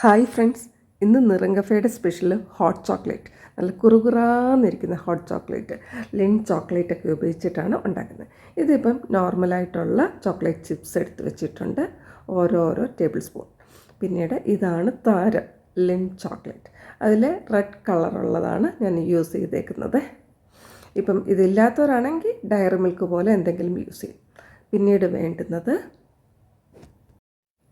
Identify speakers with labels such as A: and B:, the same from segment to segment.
A: Hi friends ഇന്ന് നിറങ്കഫയുടെ special hot chocolate. നല്ല കുറുകുറാന്നിരിക്കുന്ന ഹോട്ട് ചോക്ലേറ്റ് ലിൻ ചോക്ലേറ്റ് ഒക്കെ ഉപയോഗിച്ചിട്ടാണ് ഉണ്ടാക്കുന്നത്. ഇതിപ്പം നോർമലായിട്ടുള്ള ചോക്ലേറ്റ് ചിപ്സ് എടുത്ത് വെച്ചിട്ടുണ്ട് ഓരോരോ ടേബിൾ സ്പൂൺ. പിന്നീട് ഇതാണ് താരം ലിൻ ചോക്ലേറ്റ്. അതിൽ റെഡ് കളറുള്ളതാണ് ഞാൻ യൂസ് ചെയ്തേക്കുന്നത്. ഇപ്പം ഇതില്ലാത്തവരാണെങ്കിൽ ഡയറി മിൽക്ക് പോലെ എന്തെങ്കിലും യൂസ് ചെയ്യും. പിന്നീട് വേണ്ടുന്നത്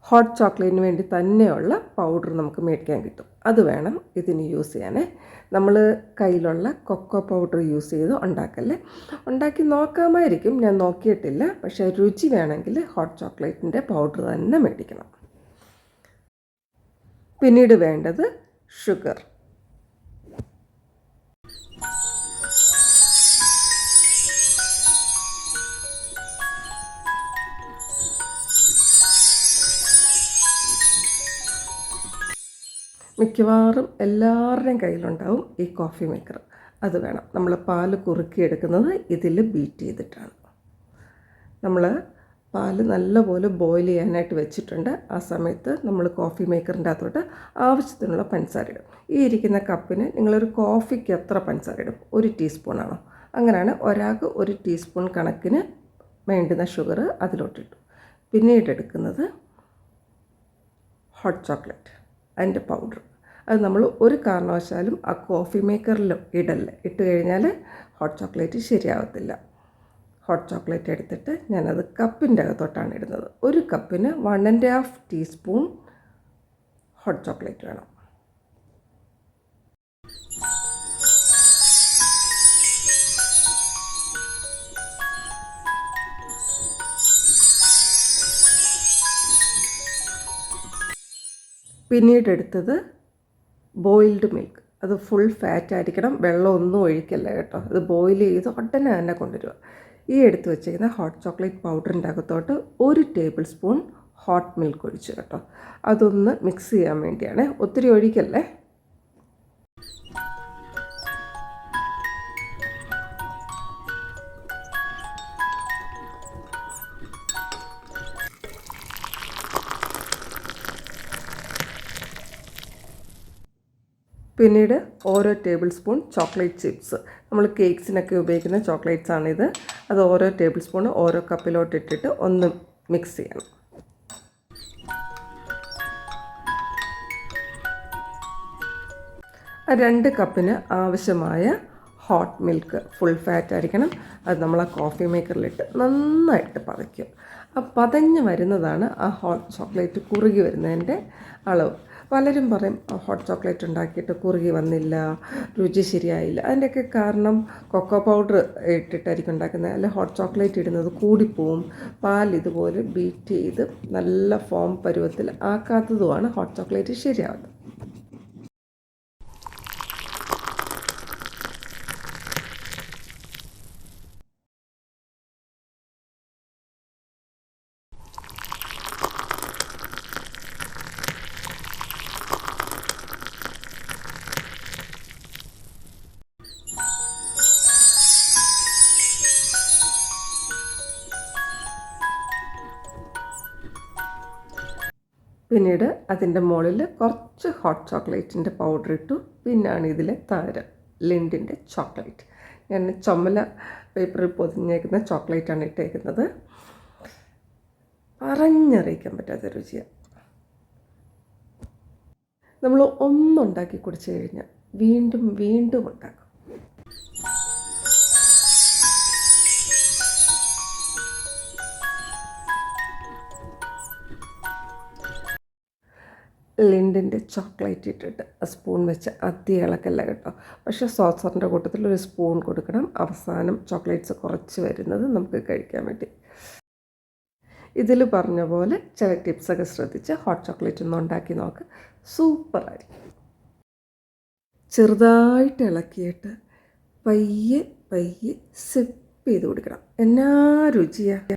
A: ഹോട്ട് ചോക്ലേറ്റിന് വേണ്ടി തന്നെയുള്ള പൗഡർ നമുക്ക് മേടിക്കാൻ കിട്ടും. അത് വേണം ഇതിന് യൂസ് ചെയ്യാനേ. നമ്മൾ കയ്യിലുള്ള കൊക്കോ പൗഡർ യൂസ് ചെയ്ത് ഉണ്ടാക്കല്ലേ ഉണ്ടാക്കി നോക്കാമായിരിക്കും ഞാൻ നോക്കിയിട്ടില്ല. പക്ഷേ രുചി വേണമെങ്കിൽ ഹോട്ട് ചോക്ലേറ്റിന്റെ പൗഡർ തന്നെ മേടിക്കണം. പിന്നീട് വേണ്ടത് ഷുഗർ മിക്കവാറും എല്ലാവരുടെയും കയ്യിലുണ്ടാവും ഈ കോഫി മേക്കർ അത് വേണം. നമ്മൾ പാൽ കുറുക്കിയെടുക്കുന്നത് ഇതിൽ ബീറ്റ് ചെയ്തിട്ടാണ്. നമ്മൾ പാൽ നല്ലപോലെ ബോയിൽ ചെയ്യാനായിട്ട് വെച്ചിട്ടുണ്ട്. ആ സമയത്ത് നമ്മൾ കോഫി മേക്കറിന്റെ അകത്തോട്ട് ആവശ്യത്തിനുള്ള പഞ്ചസാര ഇടും. ഈ ഇരിക്കുന്ന കപ്പിന് നിങ്ങളൊരു കോഫിക്ക് എത്ര പഞ്ചസാര ഇടും? ഒരു ടീസ്പൂണാണോ അങ്ങനെയാണ് ഒരാൾക്ക് ഒരു ടീസ്പൂൺ കണക്കിന് വേണ്ടുന്ന ഷുഗർ അതിലോട്ടിട്ടു പിന്നീട് എടുക്കുന്നത് ഹോട്ട് ചോക്ലേറ്റ് അതിന്റെ പൗഡർ അത് നമ്മൾ ഒരു കാരണവശാലും ആ കോഫി മേക്കറിൽ ഇടല്ല ഇട്ട് കഴിഞ്ഞാൽ ഹോട്ട് ചോക്ലേറ്റ് ശരിയാവത്തില്ല. ഹോട്ട് ചോക്ലേറ്റ് എടുത്തിട്ട് ഞാനത് കപ്പിന്റെ അകത്തോട്ടാണ് ഇടുന്നത്. ഒരു കപ്പിന് one and half teaspoon hot chocolate വേണം. പിന്നീട് എടുത്തത് ബോയിൽഡ് മിൽക്ക് അത് ഫുൾ ഫാറ്റ് ആയിരിക്കണം. വെള്ളമൊന്നും ഒഴിക്കല്ല കേട്ടോ. അത് ബോയിൽ ചെയ്ത് ഉടനെ തന്നെ കൊണ്ടുവരിക. ഈ എടുത്ത് വെച്ചിരിക്കുന്ന ഹോട്ട് ചോക്ലേറ്റ് പൗഡറിന്റെ അകത്തോട്ട് ഒരു ടേബിൾ സ്പൂൺ ഹോട്ട് മിൽക്ക് ഒഴിച്ച് കേട്ടോ. അതൊന്ന് മിക്സ് ചെയ്യാൻ വേണ്ടിയാണ്. ഒത്തിരി ഒഴിക്കല്ലേ? പിന്നീട് ഓരോ ടേബിൾ സ്പൂൺ ചോക്ലേറ്റ് ചിപ്സ്. നമ്മൾ കേക്ക്സിനൊക്കെ ഉപയോഗിക്കുന്ന ചോക്ലേറ്റ്സ് ആണിത്. അത് ഓരോ ടേബിൾ സ്പൂൺ ഓരോ കപ്പിലോട്ട് ഇട്ടിട്ട് ഒന്ന് മിക്സ് ചെയ്യണം. രണ്ട് കപ്പിന് ആവശ്യമായ ഹോട്ട് മിൽക്ക് ഫുൾ ഫാറ്റ് ആയിരിക്കണം. അത് നമ്മൾ ആ കോഫി മേക്കറിലിട്ട് നന്നായിട്ട് പതയ്ക്കും. ആ പതഞ്ഞ് വരുന്നതാണ് ആ ഹോട്ട് ചോക്ലേറ്റ് കുറുകി വരുന്നതിന്റെ അളവ്. പലരും പറയും ഹോട്ട് ചോക്ലേറ്റ് ഉണ്ടാക്കിയിട്ട് കുറുകി വന്നില്ല രുചി ശരിയായില്ല. അതിന്റെയൊക്കെ കാരണം കൊക്കോ പൗഡർ ഇട്ടിട്ടായിരിക്കും ഉണ്ടാക്കുന്നത്. അല്ലെ ഹോട്ട് ചോക്ലേറ്റ് ഇടുന്നത് കൂടിപ്പോവും. പാൽ ഇതുപോലെ ബീറ്റ് ചെയ്ത് നല്ല ഫോം പരുവത്തിൽ ആക്കാത്തതുമാണ് ഹോട്ട് ചോക്ലേറ്റ് ശരിയാവുന്നത്. പിന്നീട് അതിന്റെ മുകളിൽ കുറച്ച് ഹോട്ട് ചോക്ലേറ്റിന്റെ പൗഡർ ഇട്ടു. പിന്നാണ് ഇതിലെ താരം ലിൻഡിന്റെ ചോക്ലേറ്റ് ഞാൻ ചുമല പേപ്പറിൽ പൊതിഞ്ഞേക്കുന്ന ചോക്ലേറ്റാണ് ഇട്ടേക്കുന്നത്. പറഞ്ഞറിയിക്കാൻ പറ്റാത്ത രുചിയാണ് നമ്മൾ ഒന്നുണ്ടാക്കി കുടിച്ചു കഴിഞ്ഞാൽ വീണ്ടും വീണ്ടും ഉണ്ടാക്കും. ലിൻഡിന്റെ ചോക്ലേറ്റ് ഇട്ടിട്ട് സ്പൂൺ വെച്ച് അതി ഇളക്കല്ല കേട്ടോ. പക്ഷേ സോസറിന്റെ കൂട്ടത്തിൽ ഒരു സ്പൂൺ കൊടുക്കണം. അവസാനം ചോക്ലേറ്റ്സ് കുറച്ച് വരുന്നത് നമുക്ക് കഴിക്കാൻ വേണ്ടി. ഇതിൽ പറഞ്ഞ പോലെ ചില ടിപ്സൊക്കെ ശ്രദ്ധിച്ച് ഹോട്ട് ചോക്ലേറ്റ് ഒന്ന് ഉണ്ടാക്കി നോക്ക്. സൂപ്പറായിരിക്കും. ചെറുതായിട്ട് ഇളക്കിയിട്ട് പയ്യെ പയ്യെ സിപ്പ് ചെയ്ത് കൊടുക്കണം. എന്നാ രുചിയാണ്